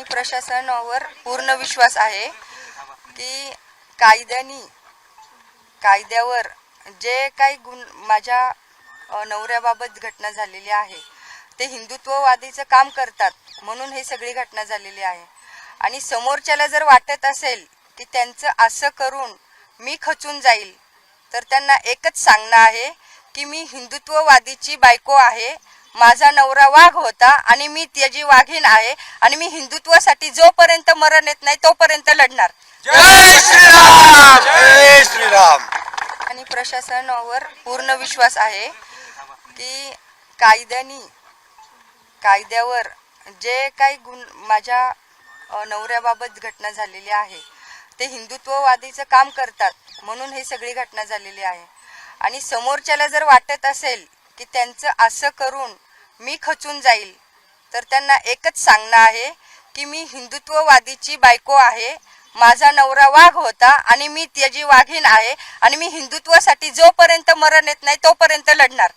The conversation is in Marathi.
आणि प्रशासनावर पूर्ण विश्वास आहे की कायद्यानी कायद्यावर जे काही गुण माझ्या नवऱ्याबाबत घटना झालेली आहे ते हिंदुत्ववादीचं काम करतात म्हणून हे सगळी घटना झालेली आहे. आणि समोरच्याला जर वाटत असेल की त्यांचं असं करून मी खचून जाईल तर त्यांना एकच सांगणं आहे की मी हिंदुत्ववादीची बायको आहे माझा नवरा वाघ होता आणि मी त्याची वाघीण आहे आणि मी हिंदुत्वासाठी जोपर्यंत मरण येत नाही तोपर्यंत लढणार. जय श्रीराम! जय श्रीराम! आणि प्रशासनावर पूर्ण विश्वास आहे की कायद्यानी कायद्यावर जे काही गुण माझ्या नवऱ्याबाबत घटना झालेली आहे ते हिंदुत्ववादीचं काम करतात म्हणून हे सगळी घटना झालेली आहे. आणि समोरच्याला जर वाटत असेल की त्यांचं असं करून मी खचून जाईल. तर त्यांना एकच सांगणं आहे की मी हिंदुत्ववादीची बायको आहे माझा नवरा वाघ होता आणि मी त्याची वाघीण आहे आणि मी हिंदुत्वासाठी जोपर्यंत मरण येत नाही तोपर्यंत लढणार.